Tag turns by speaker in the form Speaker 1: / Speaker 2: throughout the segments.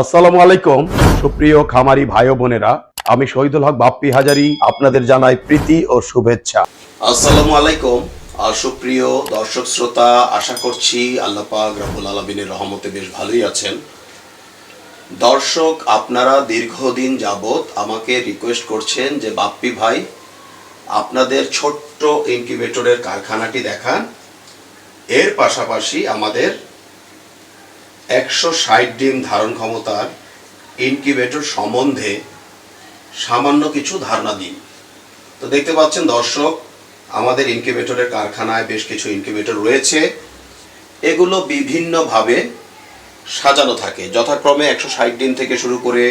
Speaker 1: আসসালামু আলাইকুম। সুপ্রিয় খামারি ভাই বোনেরা, আমি শহীদুল হক বাপ্পি হাজারি, আপনাদের জানাই প্রীতি ও শুভেচ্ছা।
Speaker 2: আসসালামু আলাইকুম। সুপ্রিয় দর্শক শ্রোতা, আশা করছি আল্লাহ পাক রাবুল আলমিনের রহমতে বেশ ভালোই আছেন। দর্শক, আপনারা দীর্ঘদিন যাবত আমাকে রিকোয়েস্ট করছেন যে, বাপ্পি ভাই, আপনাদের ছোট্ট ইনকিউবেটরের কারখানাটি দেখান। এর পাশাপাশি আমাদের একশো ষাট ডিম ধারণ ক্ষমতার ইনকিউবেটর সম্বন্ধে সামান্য কিছু ধারণা দিন। তো দেখতে পাচ্ছেন দর্শক, আমাদের ইনকিউবেটরের কারখানায় বেশ কিছু ইনকিউবেটর রয়েছে। এগুলো বিভিন্নভাবে সাজানো থাকে। যথাক্রমে একশো ষাট দিন থেকে শুরু করে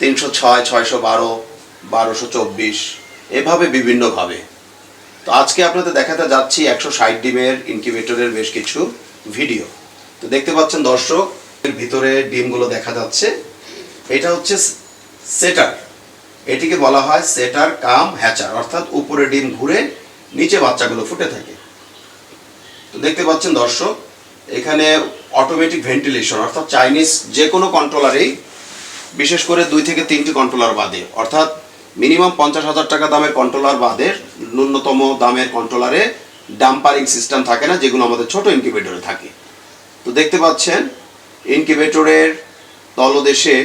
Speaker 2: তিনশো ছয়, ছয়শো বারো, বারোশো চব্বিশ, এভাবে বিভিন্নভাবে। তো আজকে আপনাদের দেখাতে যাচ্ছি একশো ষাট ডিমের ইনকিউবেটরের বেশ কিছু ভিডিও তো দেখতে পাচ্ছেন দর্শক, এর ভিতরে ডিমগুলো দেখা যাচ্ছে। এটা হচ্ছে সেটার। এটিকে বলা হয় সেটার কাম হ্যাচার, অর্থাৎ উপরে ডিম ঘুরে নিচে বাচ্চাগুলো ফুটে থাকে। তো দেখতে পাচ্ছেন দর্শক, এখানে অটোমেটিক ভেন্টিলেশন অর্থাৎ চাইনিজ যে কোনো কন্ট্রোলারেই বিশেষ করে দুই থেকে তিনটি কন্ট্রোলার বাদে। অর্থাৎ মিনিমাম পঞ্চাশ হাজার টাকা দামের কন্ট্রোলার বাদে, ন্যূনতম দামের কন্ট্রোলারে ডাম্পারিং সিস্টেম থাকে না, যেগুলো আমাদের ছোট ইনকিউবেটরে থাকে। তো দেখতে পাচ্ছেন ইনকিউবেটরের তলদেশে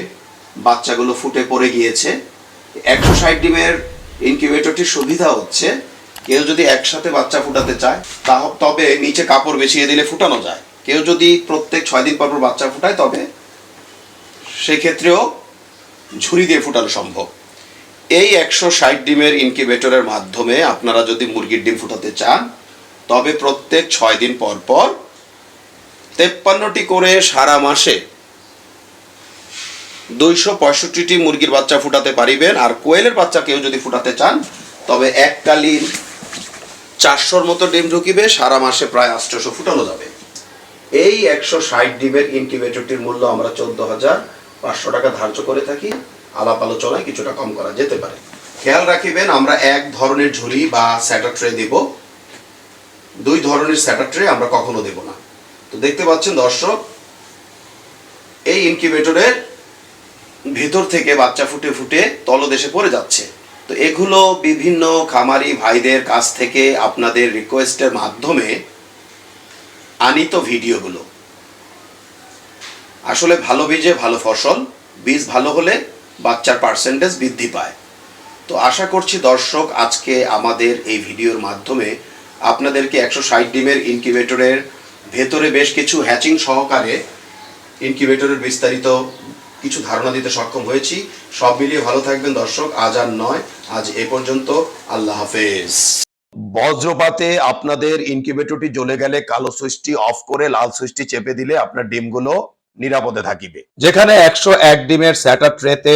Speaker 2: বাচ্চাগুলো ফুটে পড়ে গিয়েছে। একশো ষাট ডিমের ইনকিউবেটরটির সুবিধা হচ্ছে, কেউ যদি একসাথে বাচ্চা ফুটাতে চায় তা তবে নিচে কাপড় বেছিয়ে দিলে ফুটানো যায়। কেউ যদি প্রত্যেক ছয় দিন পর পর বাচ্চা ফুটায়, তবে সেক্ষেত্রেও ঝুড়ি দিয়ে ফুটানো সম্ভব। এই একশো ষাট ডিমের ইনকিউবেটরের মাধ্যমে আপনারা যদি মুরগির ডিম ফুটাতে চান, তবে প্রত্যেক ছয় দিন পর পর তেপ্পান্নটি করে সারা মাসে দুইশো পঁয়ষট্টিটি মুরগির বাচ্চা ফুটাতে পারিবেন, আর কোয়েলের বাচ্চা কেউ যদি ফুটাতে চান, তবে এককালীন চারশোর মতো ডিম ঢুকিবে, সারা মাসে প্রায় আটশোশো ফুটানো যাবে। এই একশো ষাট ডিমের ইনকিউবেটরটির মূল্য আমরা চোদ্দ হাজার পাঁচশো টাকা ধার্য করে থাকি। আলাপ আলোচনায় কিছুটা কম করা যেতে পারে। খেয়াল রাখিবেন, আমরা এক ধরনের ঝুড়ি বা স্যাটার ট্রে দেব। দুই ধরনের স্যাটার ট্রে আমরা কখনো দেব না। তো দেখতে পাচ্ছেন দর্শক, এই ইনকিউবেটরের ভিতর থেকে বাচ্চা ফুটে ফুটে তলদেশে পড়ে যাচ্ছে। তো এগুলো বিভিন্ন খামারি ভাইদের কাছ থেকে আপনাদের রিকোয়েস্টের মাধ্যমে আনিত ভিডিওগুলো। আসলে ভালো বীজে ভালো ফসল, বীজ ভালো হলে বাচ্চার পার্সেন্টেজ বৃদ্ধি পায়। তো আশা করছি দর্শক, আজকে আমাদের এই ভিডিওর মাধ্যমে আপনাদেরকে একশো ষাট ডিমের ইনকিউবেটরের ভেতরে বেশ কিছু হ্যাচিং সহকারে ইনকিউবেটরের বিস্তারিত কিছু ধারণা দিতে সক্ষম হয়েছি। সব মিলিয়ে ভালো থাকবেন দর্শক, আজ আর নয়, আজ এ পর্যন্ত। আল্লাহ হাফেজ।
Speaker 1: বজ্রপাতে আপনাদের ইনকিউবেটরটি জ্বলে গেলে কালো সুইচটি অফ করে লাল সুইচটি চেপে দিলে আপনার ডিমগুলো নিরাপদে থাকিবে। যেখানে একশো এক ডিমের স্যাটার ট্রেতে